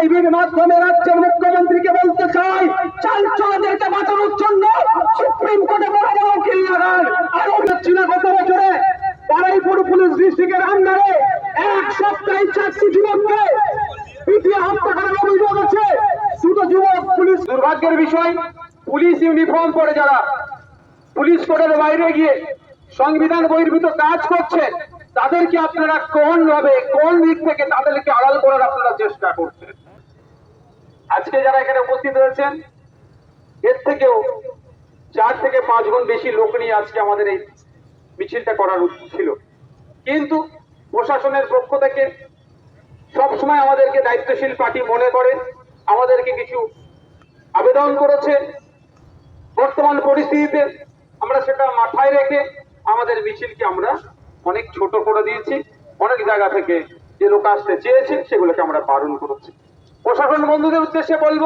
লাইভের মাধ্যমে রাজ্যের মুখ্যমন্ত্রীকে বলতে চাই, চাল চলাদেরকে বাঁচানোর জন্য সুপ্রিম কোর্টে বড় বড় উকিল লাগান। আরও না, গত বছরে বারাইপুর পুলিশ ডিস্ট্রিক্টের আন্ডারে এক সপ্তাহে চারটি যুবককে পিটিয়ে হত্যা করার অভিযোগ আছে। দুটো যুবক, পুলিশ। দুর্ভাগ্যের বিষয়, পুলিশ ইউনিফর্ম পরে যারা পুলিশ কোর্টের বাইরে গিয়ে সংবিধান বহির্ভূত কাজ করছে, তাদেরকে আপনারা কোন ভাবে, কোন দিক থেকে তাদেরকে আড়াল করার আপনারা চেষ্টা করছেন? আজকে যারা এখানে উপস্থিত হয়েছেন এর থেকেও চার থেকে পাঁচ গুণ বেশি লোক নিয়ে আজকে আমাদের এই মিছিলটা করার ছিল। কিন্তু প্রশাসনের পক্ষ থেকে সবসময় আমাদেরকে দায়িত্বশীল পার্টি মনে করে, আমাদেরকে কিছু আবেদন করেছে। বর্তমান পরিস্থিতিতে আমরা সেটা মাথায় রেখে আমাদের মিছিলকে আমরা অনেক ছোট করে দিয়েছি। অনেক জায়গা থেকে যে লোক আসতে চেয়েছে, সেগুলোকে আমরা বারণ করেছি। প্রশাসন বন্ধুদের উদ্দেশ্যে বলব,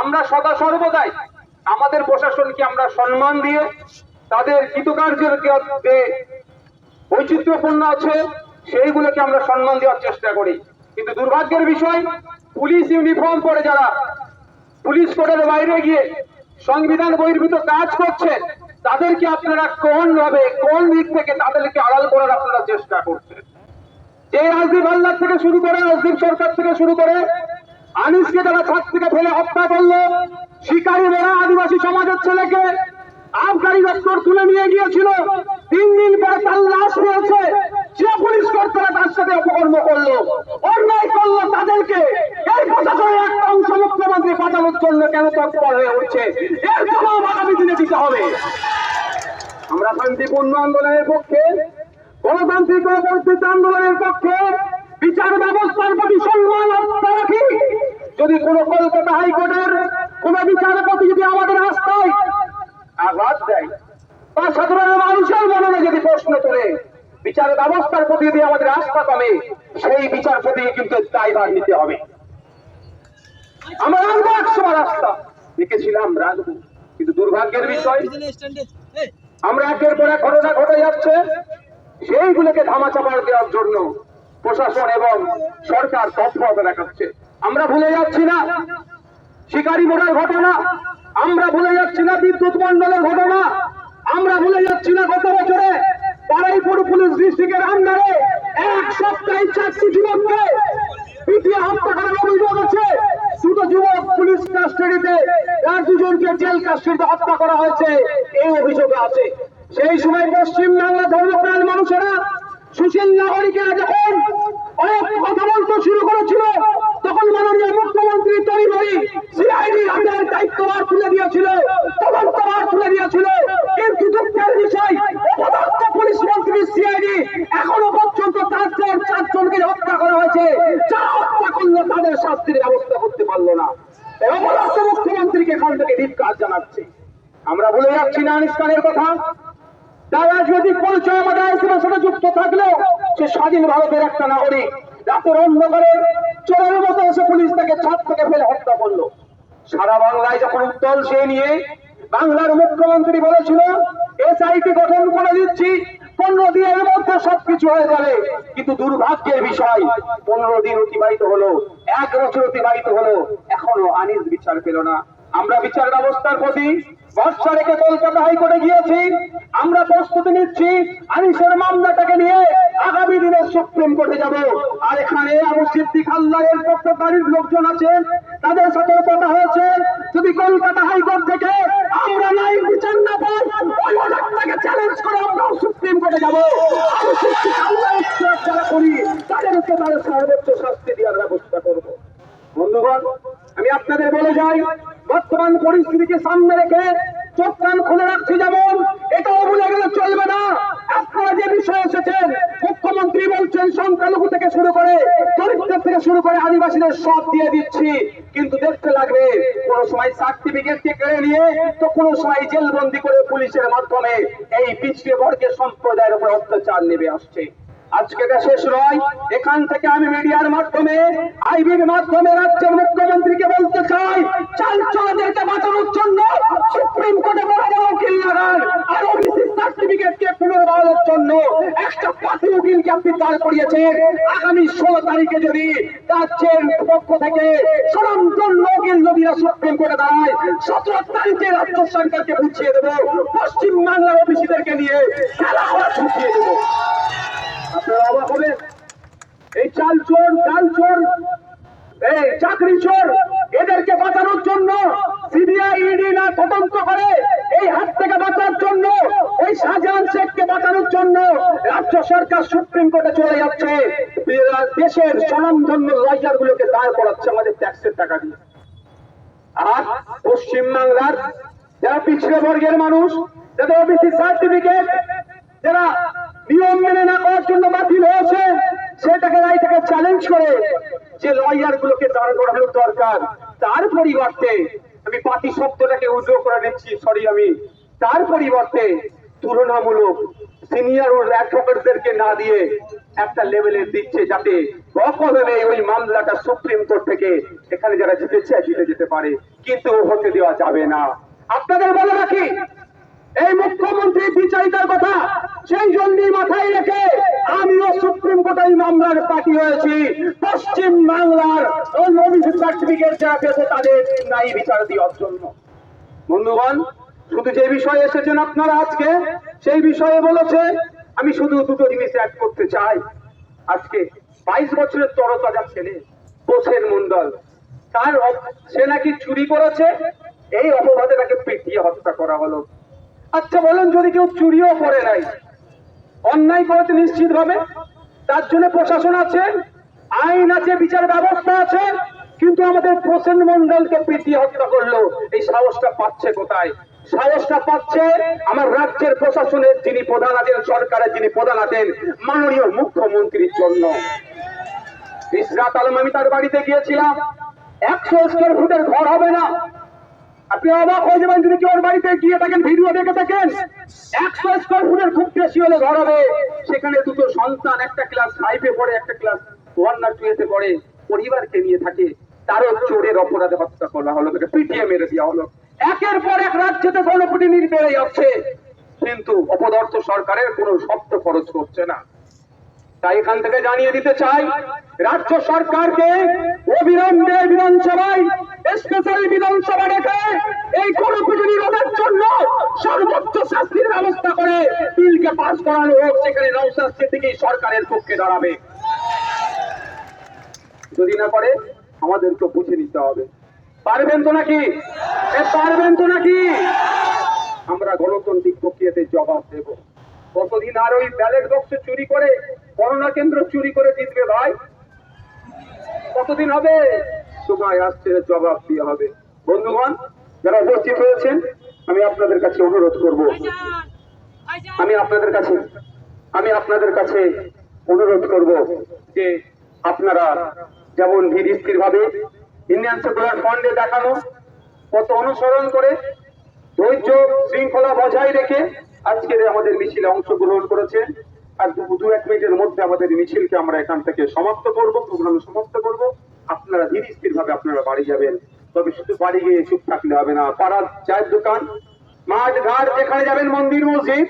আমরা সদা সর্বদাই আমাদের প্রশাসনকে আমরা সম্মান দিয়ে তাদের কৃতকার্যের যে বৈচিত্র্যপূর্ণ আছে, সেইগুলোকে আমরা সম্মান দেওয়ার চেষ্টা করি। কিন্তু দুর্ভাগ্যের বিষয়, পুলিশ ইউনিফর্ম পরে যারা পুলিশ কোর্টের বাইরে গিয়ে সংবিধান বহির্ভূত কাজ করছে, তাদেরকে আপনারা কোন ভাবে কোন দিক থেকে তাদেরকে আড়াল করার আপনারা চেষ্টা করছেন? এই রাজদীপ হালদার থেকে শুরু করে রাজদীপ সরকার থেকে শুরু করে আনিসকে যারা ছাদ থেকে ফেলে হত্যা করল। শিকারী মেরা আদিবাসী সমাজের ছেলেকে আবগারি দপ্তর তুলে নিয়ে গিয়েছিল। তিন দিন পরে তার লাশ পেয়েছে। যে পুলিশ কর্তারা তার সাথে অপকর্ম করল, অন্যায় করল তাদেরকে। এই প্রশাসনের একটা অংশ মুখ্যমন্ত্রী পাঠানোর জন্য কেন তৎপর হয়ে উঠছে? এর জবাব আগামী দিনে দিতে হবে। আমরা শান্তিপূর্ণ আন্দোলনের পক্ষে, গণতান্ত্রিক ও পরিস্থিতি আন্দোলনের পক্ষে, বিচার ব্যবস্থার প্রতি সম্মান যদি কোন কলকাতা হাইকোর্টের কোন বিচারপতি যদি আমাদের আস্থায় আঘাত দেয় বা সাধারণ মানুষের মনে যদি প্রশ্ন তোলে বিচার ব্যবস্থার প্রতি যদি আমাদের আস্থা কমে, সেই বিচারপতি কিন্তু দায়ভার নিতে হবে। আমরা রাখব একশো রাস্তা লিখেছিলাম রাখব কিন্তু দুর্ভাগ্যের বিষয়, আমরা একের পর এক ঘটনা ঘটে যাচ্ছে। সেইগুলোকে ধামাচাপা দেওয়ার জন্য প্রশাসন এবং সরকার তৎপরতা দেখাচ্ছে। আমরা ভুলে যাচ্ছি না। শিকারি মোড়ার ঘটনা, আমরা ভুলে যাচ্ছি না বিদ্যুৎ মন্ডলের ঘটনা, আমরা ভুলে যাচ্ছি না গত বছরে বারাইপুর পুলিশ ডিস্ট্রিক্টের আন্ডারে এক সপ্তাহে চারটি যুবককে পিটিয়ে হত্যা করার অভিযোগ আছে। দুটো যুবক পুলিশ কাস্টাডিতে, আর দুজনকে জেল কাস্টাডিতে হত্যা করা হয়েছে। এই অভিযোগে আছে। সেই সময় পশ্চিম বাংলা ধর্মপ্রাণ মানুষেরা সুশীল নাগরিকেরা যখন অনেক কথা বলতে শুরু করেছিল তখন মাননীয় মুখ্যমন্ত্রী তৈরি সিআইডি আমাদের দায়িত্বভার তুলে দিয়েছিল তদন্তভার তুলে দিয়েছিল কিন্তু দুঃখের বিষয় অপদার্থ পুলিশ মন্ত্রী সিআইডি এখনও পর্যন্ত চারজন চারজনকে হত্যা করা হয়েছে যারা হত্যা করল তাদের শাস্তির ব্যবস্থা করতে পারল না এই অপদার্থ মুখ্যমন্ত্রীকে এখান থেকে ধিক্কার জানাচ্ছি। আমরা ভুলে যাচ্ছি না আনিস খানের কথা। তার রাজনৈতিক পরিচয় আমাদের আইসির সাথে যুক্ত থাকলেও সে স্বাধীন ভারতের একটা নাগরিক। রাতের অন্ধকারে চোরের মতো এসে পুলিশ তাকে ছাদ থেকে ফেলে হত্যা করল। সারা বাংলায় যখন উত্তল সে নিয়ে বাংলার মুখ্যমন্ত্রী বলেছিল, এসআইটি গঠন করে দিচ্ছি, পনেরো দিনের মধ্যে সবকিছু হয়ে যাবে। কিন্তু দুর্ভাগ্যের বিষয়, পনেরো দিন অতিবাহিত হলো, এক বছর অতিবাহিত হলো, এখনও আনিস বিচার পেল না। আমরা বিচার ব্যবস্থার প্রতি ভরসা রেখে কলকাতা হাইকোর্টে গিয়েছি। আমরা প্রস্তুতি নিচ্ছি, আনিসের মামলাটাকে নিয়ে আগামী দিনে সুপ্রিম কোর্টে যাব। আর এখানে আবু সিদ্দিক আল্লাহের পক্ষকারীর লোকজন আছেন তাদের সাথে কথা হয়েছে। যদি কলকাতা হাইকোর্ট থেকে আমরা নাই বিচার না পাই, ওই অর্ডারটাকে চ্যালেঞ্জ করে আমরাও সুপ্রিম কোর্টে যাব। আবু সিদ্দিক আল্লাহের যারা করি তাদেরকে তাদের সর্বোচ্চ শাস্তি দেওয়ার ব্যবস্থা করব। বন্ধুগণ, আমি আপনাদের বলে যাই বর্তমান পরিস্থিতিকে সামনে রেখে চোখ কান খুলে রাখছি যেমন, এটাও ভুলে গেলে চলবে না। আপনারা যে বিষয় এসেছেন মুখ্যমন্ত্রী বলছেন, সংখ্যালঘু থেকে শুরু করে দরিদ্র থেকে শুরু করে আদিবাসীদের সব দিয়ে দিচ্ছি। কিন্তু দেখতে লাগবে, কোন সময় সার্টিফিকেট কেড়ে নিয়ে তো কোন সময় জেলবন্দি করে পুলিশের মাধ্যমে এই পিছিয়ে বর্গের সম্প্রদায়ের উপর অত্যাচার নেমে আসছে। আজকে শেষ নয়। এখান থেকে আমি মিডিয়ার মাধ্যমে, আইবির মাধ্যমে রাজ্যের মুখ্যমন্ত্রীকে বলতে চাই, চাল চলাদেরকে বাঁচানোর জন্য সুপ্রিম কোর্টে বড় বড় উকিল লাগান আর ওবিসি সার্টিফিকেটকে জন্য একটা পাতি উকিলকে আপনি দাঁড় করিয়েছেন। আগামী ষোলো তারিখে যদি রাজ্যের পক্ষ থেকে নদীরা সুপ্রিম কোর্টে দাঁড়ায়, সতেরো তারিখে রাজ্য সরকারকে বুঝিয়ে দেবো পশ্চিম বাংলার অফিসিদেরকে নিয়ে খেলা ছুটিয়ে দেবো আপনারা অবাক হবেন। এই চাকরি চোর, এদেরকে বাঁচানোর জন্য সিবিআই ইডি না তদন্ত করে, এই হাত থেকে বাঁচার জন্য ওই শাহজাহান শেখকে বাঁচানোর জন্য রাজ্য সরকার সুপ্রিম কোর্টে চলে যাচ্ছে। দেশের স্বনামধন্য লয়ার গুলোকে দাঁড় করাচ্ছে, আমাদের ট্যাক্সের টাকা দিয়ে। আর পশ্চিম বাংলার যারা পিছিয়ে বর্গের মানুষ, যাদের ওবিসি সার্টিফিকেট যারা নিয়ম মেনে না করার জন্য বাতিল হয়েছে, সেটাকে রায়টাকে চ্যালেঞ্জ করে যে লয়ার গুলোকে দাঁড় দরকার। তার পরিবর্তে আমি পাতি শব্দটাকে উদ্যোগ করে নিচ্ছি সরি আমি। তার পরিবর্তে তুলনামূলক সিনিয়র অ্যাডভোকেটদেরকে না দিয়ে একটা লেভেলে দিচ্ছে যাতে অকলমে ওই মামলাটা সুপ্রিম কোর্ট থেকে এখানে যারা জিতে চায় জিতে যেতে পারে। কিন্তু হতে দেওয়া যাবে না। আপনাদের বলে রাখি এই মুখ্যমন্ত্রী বিচারিতার কথা সেই জন্যই মাথায় রেখে আমিও সুপ্রিম কোর্টে এই মামলার পার্টি হয়েছি। পশ্চিম বাংলার সার্টিফিকেট যারা পেয়েছে তাদের নাই বিচার দেওয়ার জন্য। বন্ধুগণ, শুধু যে বিষয়ে এসেছেন আপনারা আজকে, সেই বিষয়ে বলেছে, আমি শুধু দুটো জিনিস অ্যাড করতে চাই। আজকে বাইশ বছরের তরতাজা ছেলে বোসেন মন্ডল তার সে নাকি চুরি করেছে? এই অপবাদে তাকে পিটিয়ে হত্যা করা হলো। আচ্ছা বলেন, যদি কেউ চুরিও করে নাই, অন্যায় করেছে নিশ্চিত ভাবে তার জন্য প্রশাসন আছে, আইন আছে, বিচার ব্যবস্থা আছে, কিন্তু আমাদের প্রসেন মন্ডলকে পিটিয়ে হত্যা করল। এই সাহসটা পাচ্ছে কোথায়? সাহসটা পাচ্ছে আমার রাজ্যের প্রশাসনের যিনি প্রধান আছেন, সরকারের যিনি প্রধান আছেন, মাননীয় মুখ্যমন্ত্রীর জন্য। ইসরাত আলম, আমি তার বাড়িতে গিয়েছিলাম। একশো স্কোয়ার ফুটের ঘর হবে না। আপনি অবাক হয়ে যাবেন যদি কেউ বাড়িতে গিয়ে থাকেন ভিডিও দেখে থাকেন একশো স্কোয়ার ফুটের খুব বেশি হলে ঘর হবে। সেখানে দুটো সন্তান, একটা ক্লাস ফাইভে পড়ে, একটা ক্লাস ওয়ান না টু এতে পড়ে, পরিবারকে নিয়ে থাকে। তারও চোরের অপরাধে হত্যা করা হলো, তাকে পিটিয়ে মেরে দেওয়া হলো। একের পর এক রাজ্যতে যাচ্ছে। কিন্তু অপদার্থ সরকারের কোনো শব্দ খরচ করছে না। তাই এখান থেকে জানিয়ে দিতে চাই, রাজ্য সরকারকে অবিলম্বে বিধানসভায় স্পেশাল বিধানসভা রেখে এই গণপিটুনি রোধের জন্য সর্বোচ্চ শাস্তির ব্যবস্থা করে বিলকে পাস করানো হোক, সেখানে নৌসাদ সিদ্দিকি সরকারের পক্ষে দাঁড়াবে। যদি না করে আমাদেরকে বুঝে নিতে হবে। পারবেন তো নাকি? পারবেন তো নাকি? আমরা গণতান্ত্রিক প্রক্রিয়াতে জবাব দেব। কতদিন আর ওই ব্যালেট বক্স চুরি করে, করোনা কেন্দ্র চুরি করে জিতবে ভাই? কতদিন হবে? সময় আসছে জবাব দিয়ে হবে। বন্ধুগণ, যারা উপস্থিত হয়েছেন, আমি আপনাদের কাছে অনুরোধ করব। আমি আপনাদের কাছে, আমি আপনাদের কাছে অনুরোধ করব যে আপনারা যেমন ধীর ভাবে ইন্ডিয়ান সেকুলার ফন্ডে দেখানো, কত অনুসরণ করে ধৈর্য শৃঙ্খলা বজায় রেখে আজকের আমাদের মিছিলে অংশগ্রহণ করেছেন আর দু এক মিনিটের মধ্যে আমাদের মিছিলকে আমরা এখান থেকে সমাপ্ত করব, প্রোগ্রাম সমাপ্ত করব। আপনারা ধীর স্থির ভাবে আপনারা বাড়ি যাবেন। তবে শুধু বাড়ি গিয়ে চুপ থাকলে হবে না, পাড়ার চায়ের দোকান, মাঠ, ঘাট, যেখানে যাবেন মন্দির, মসজিদ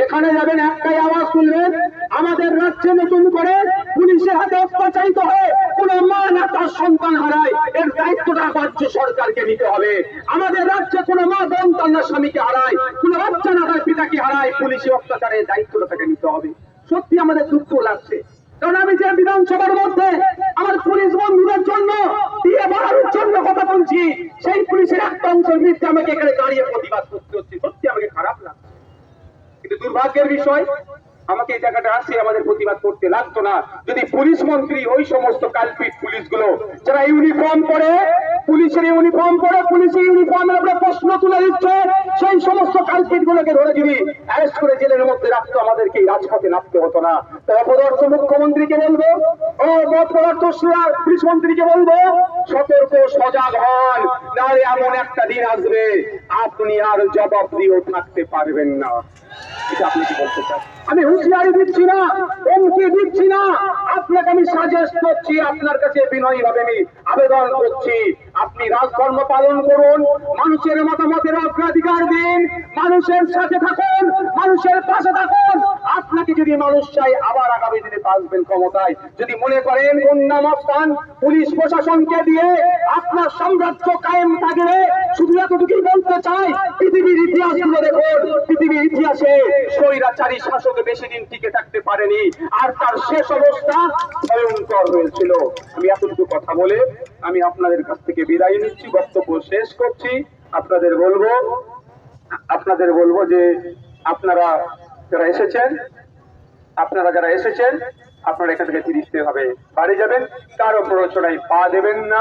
যেখানে যাবেন একটাই আওয়াজ তুলবেন, আমাদের রাজ্যে নতুন করে পুলিশের হাতে অত্যাচারিত হয়ে কোন মা না তার সন্তান হারায়, এর দায়িত্বটা রাজ্য সরকারকে নিতে হবে। আমাদের রাজ্যে কোন মা বোন না স্বামীকে হারায়, কোন বাচ্চা না তার পিতাকে হারায়, পুলিশি অত্যাচারের দায়িত্বটা তাকে নিতে হবে। সত্যি আমাদের দুঃখ লাগছে। কারণ আমি যে বিধানসভার মধ্যে আমার পুলিশ বন্ধুদের জন্য, দিয়ে বাড়ানোর জন্য কথা বলছি, সেই পুলিশের একটা অংশের বিরুদ্ধে আমাকে এখানে দাঁড়িয়ে প্রতিবাদ করতে হচ্ছে। সত্যি আমাকে খারাপ লাগছে। কিন্তু দুর্ভাগ্যের বিষয়, আমাকে এই জায়গাটা আসে, আমাদের প্রতিবাদ করতে লাগতো না। যদি পুলিশ মন্ত্রী ওই সমস্ত কালপিট পুলিশগুলো, যারা ইউনিফর্ম পরে, পুলিশের ইউনিফর্ম পরে, পুলিশের ইউনিফর্মের উপরে প্রশ্ন তুলে দিচ্ছে, সেই সমস্ত কালপিট গুলোকে ধরে যদি অ্যারেস্ট করে জেলের মধ্যে রাখতো, আমাদেরকে রাজপথে নামতে হতো না। তাই অপদার্থ মুখ্যমন্ত্রীকে বলব ও মত পদার্থ পুলিশ মন্ত্রীকে বলব, সতর্ক, সজাগ হন, নাহলে এমন একটা দিন আসবে, আপনি আর জবাব দিয়েও থাকতে পারবেন না। আমি হুঁশিয়ারি দিচ্ছি না, হুমকি দিচ্ছি না। আপনাকে আমি সাজেস্ট করছি, আপনার কাছে বিনয়ী ভাবে আমি আবেদন করছি। আপনি রাজধর্ম পালন করুন, মানুষের মতামতের অগ্রাধিকার দিন, মানুষের সাথে থাকুন, মানুষের পাশে থাকুন। আপনাকে যদি মানুষ চাই আবার আগামী দিনে বাঁচবেন ক্ষমতায়। যদি মনে করেন গণ্যমাস্থান পুলিশ প্রশাসনকে দিয়ে আপনার সাম্রাজ্য কায়েম থাকবে, শুধু এতটুকুই বলতে চাই, পৃথিবীর ইতিহাস দেখুন, পৃথিবীর ইতিহাসে স্বৈরাচারী শাসক বেশি দিন টিকে থাকতে পারেনি, আর তার শেষ অবস্থা ভয়ঙ্কর হয়েছিল। আমি এতটুকু কথা বলে আমি আপনাদের কাছ থেকে বিদায় নিচ্ছি, বক্তব্য শেষ করছি। আপনাদের বলব আপনাদের বলব যে আপনারা যারা এসেছেন, আপনারা যারা এসেছেন, আপনারা এখান থেকে তিরিশতে হবে। বাড়ি যাবেন, কারও প্ররোচনায় পা দেবেন না।